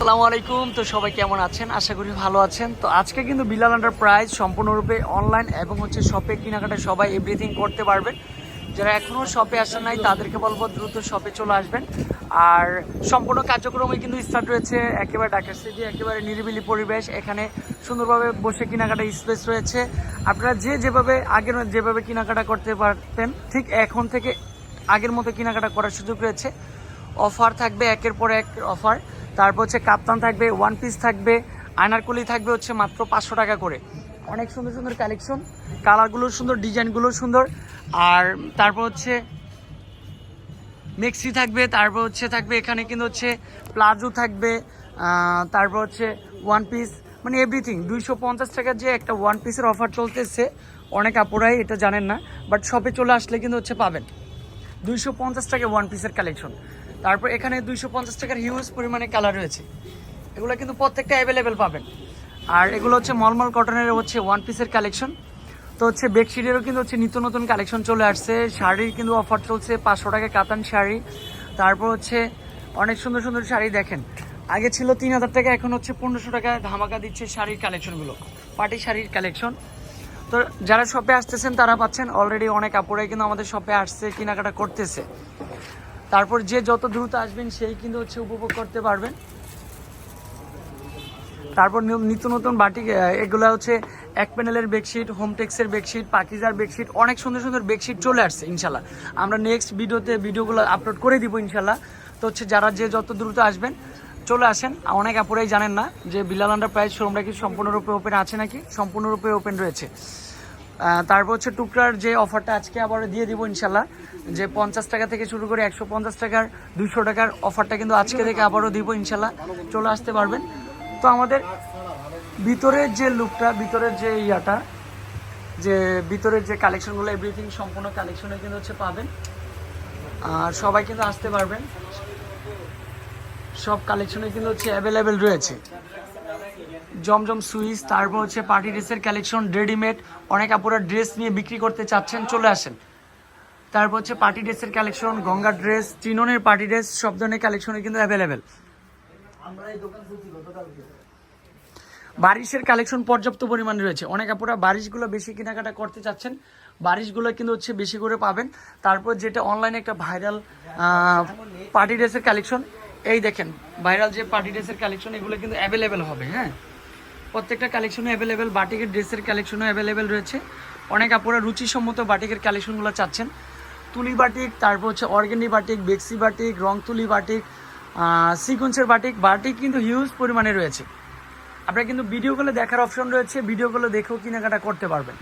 আসসালামু আলাইকুম। তো সবাই কেমন আছেন? আশা করি ভালো আছেন। তো আজকে কিন্তু বিলাল আন্ডার প্রাইস সম্পূর্ণরূপে অনলাইন এবং হচ্ছে শপে কেনাকাটা সবাই এভরিথিং করতে পারবেন। যারা এখনও শপে আসেন নাই, তাদেরকে বলব দ্রুত শপে চলে আসবেন। আর সম্পূর্ণ কার্যক্রমে কিন্তু স্টার্ট রয়েছে একেবারে ঢাকা সিটি একেবারে নিরিবিলি পরিবেশ। এখানে সুন্দরভাবে বসে কেনাকাটা স্পেস রয়েছে। আপনারা যে যেভাবে আগের যেভাবে কেনাকাটা করতে পারতেন, ঠিক এখন থেকে আগের মতো কেনাকাটা করার সুযোগ রয়েছে। অফার থাকবে, একের পর এক অফার। তারপর হচ্ছে কাপ্তান থাকবে ওয়ান পিস থাকবে আয়নারকুলি থাকবে হচ্ছে মাত্র পাঁচশো টাকা করে। অনেক সুন্দর সুন্দর কালেকশন কালারগুলো সুন্দর, ডিজাইনগুলো সুন্দর। আর তারপর হচ্ছে মেক্সি থাকবে, তারপর হচ্ছে থাকবে এখানে কিন্তু হচ্ছে প্লাজো থাকবে তারপর হচ্ছে ওয়ান পিস মানে এভরিথিং দুইশো পঞ্চাশ টাকার যে একটা ওয়ান পিসের অফার চলতেছে, অনেক আপুরাই এটা জানেন না বাট শপে চলে আসলে কিন্তু হচ্ছে পাবেন। দুইশো পঞ্চাশ টাকা ওয়ান পিসের কালেকশন তারপর এখানে দুইশো পঞ্চাশ টাকার হিউজ পরিমাণে কালার রয়েছে। এগুলো কিন্তু প্রত্যেকটা অ্যাভেলেবেল পাবেন। আর এগুলো হচ্ছে মলমল কটনের হচ্ছে ওয়ান পিসের কালেকশন তো হচ্ছে বেডশিটেরও কিন্তু হচ্ছে নিত্য নতুন কালেকশন চলে আসছে। শাড়ির কিন্তু অফার চলছে পাঁচশো টাকা কাতান শাড়ি। তারপর হচ্ছে অনেক সুন্দর সুন্দর শাড়ি দেখেন। আগে ছিল তিন হাজার টাকা, এখন হচ্ছে পনেরোশো টাকা ধামাকা দিচ্ছে শাড়ির কালেকশনগুলো পার্টি শাড়ির কালেকশন তো যারা শপে আসতেছেন তারা পাচ্ছেন অলরেডি অনেক আপুরাই কিন্তু আমাদের শপে আসছে, কেনাকাটা করতেছে। তারপর যে যত দ্রুত আসবেন সেই কিন্তু হচ্ছে উপভোগ করতে পারবেন। তারপর নিত্য নতুন বাটিক এগুলো হচ্ছে এক প্যানেলের বেডশিট হোমটেক্সের বেডশিট, পাকিজার বেডশিট, অনেক সুন্দর সুন্দর বেডশিট চলে আসছে, ইনশাল্লাহ। আমরা নেক্সট ভিডিওতে ভিডিওগুলো আপলোড করে দিব, ইনশাল্লাহ। তো হচ্ছে যারা যে যত দ্রুত আসবেন, চলে আসেন। অনেক আপুরাই জানেন না যে বিলাল আন্ডার প্রাইস শোরুমটা কি সম্পূর্ণরূপে ওপেন আছে নাকি? সম্পূর্ণরূপে ওপেন রয়েছে। তারপর হচ্ছে টুকরার যে অফারটা আজকে আবার দিয়ে দিব ইনশাল্লাহ। যে পঞ্চাশ টাকা থেকে শুরু করে একশো পঞ্চাশ টাকার দুশো টাকার অফারটা কিন্তু আজকে থেকে আবারও দিব ইনশাল্লাহ। চলে আসতে পারবেন। তো আমাদের ভিতরের যে লুকটা, ভিতরের যে ইয়াটা, যে ভিতরের যে কালেকশনগুলো এভরিথিং সম্পূর্ণ কালেকশনে কিন্তু হচ্ছে পাবেন। আর সবাই কিন্তু আসতে পারবেন। সব কালেকশনে কিন্তু হচ্ছে অ্যাভেলেবেল রয়েছে। জমজম সুইচ, তারপর হচ্ছে পার্টি ড্রেসের কালেকশন, রেডিমেড, অনেক আপুরা ড্রেস নিয়ে বিক্রি করতে চাচ্ছেন, চলে আসেন। তারপর হচ্ছে পার্টি ড্রেসের কালেকশন, গঙ্গা ড্রেস চিননের পার্টি ড্রেস, সব ধরনের কালেকশনে কিন্তু অ্যাভেলেবেল বারিশের কালেকশন পর্যাপ্ত পরিমাণে রয়েছে। অনেক আপুরা বারিশগুলো বেশি কেনাকাটা করতে চাচ্ছেন। বারিশগুলো কিন্তু হচ্ছে বেশি করে পাবেন। তারপর যেটা অনলাইনে একটা ভাইরাল পার্টি ড্রেসের কালেকশন, এই দেখেন ভাইরাল যে পার্টি ড্রেসের কালেকশন, এগুলো কিন্তু অ্যাভেলেবেল হবে হ্যাঁ? প্রত্যেকটা কালেকশনে অ্যাভেলেবেল বাটিকের ড্রেসের কালেকশনও অ্যাভেলেবেল রয়েছে। অনেক আপুরা রুচিসম্মত বাটিকের কালেকশনগুলো চাচ্ছেন। তুলি বাটিক তারপর হচ্ছে অর্গেনি বাটিক বেক্সি বাটিক রং তুলি বাটিক সিকোয়েন্সের বাটিক বাটিক কিন্তু হিউজ পরিমাণে রয়েছে। আপনার কিন্তু ভিডিওগুলো দেখার অপশন রয়েছে ভিডিওগুলো দেখেও কেনাকাটা করতে পারবেন।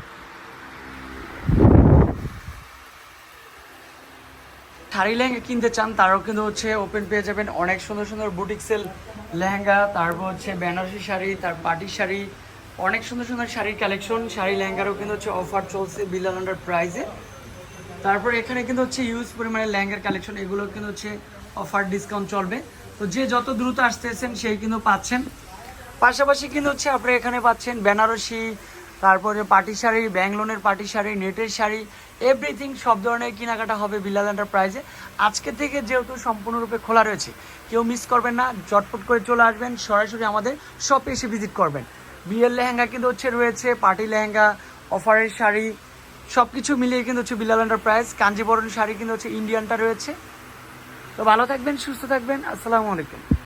শাড়ি লেহেঙ্গা কিনতে চান, তারাও কিন্তু হচ্ছে ওপেন পেয়ে যাবেন অনেক সুন্দর সুন্দর বুটিক্সেল লেহেঙ্গা, তারপর হচ্ছে বেনারসি শাড়ি, তার পাটি শাড়ি, অনেক সুন্দর সুন্দর শাড়ির কালেকশন শাড়ি লেহেঙ্গারও কিন্তু হচ্ছে অফার চলছে বিলাল আন্ডার প্রাইজে তারপর এখানে কিন্তু হচ্ছে ইউজ পরিমাণে লেহেঙ্গার কালেকশন এগুলো কিন্তু হচ্ছে অফার ডিসকাউন্ট চলবে। তো যে যত দ্রুত আসতেছেন, সেই কিন্তু পাচ্ছেন। পাশাপাশি কিন্তু হচ্ছে আপনি এখানে পাচ্ছেন বেনারসি তারপরে পাটি শাড়ি ব্যাংলোনের পাটি শাড়ি নেটের শাড়ি এভরিথিং সব ধরনের কেনাকাটা হবে বিলাল এন্টারপ্রাইজে আজকে থেকে যেহেতু সম্পূর্ণরূপে খোলা রয়েছে, কেউ মিস করবেন না চটপট করে চলে আসবেন, সরাসরি আমাদের শপে এসে ভিজিট করবেন। বিয়ের লেহেঙ্গা কিন্তু হচ্ছে রয়েছে পার্টি লেহেঙ্গা অফারের শাড়ি সব কিছু মিলিয়ে কিন্তু হচ্ছে বিলাল এন্টারপ্রাইজ কাঞ্জিবরণ শাড়ি কিন্তু হচ্ছে ইন্ডিয়ানটা রয়েছে। তো ভালো থাকবেন, সুস্থ থাকবেন, আসসালামু আলাইকুম।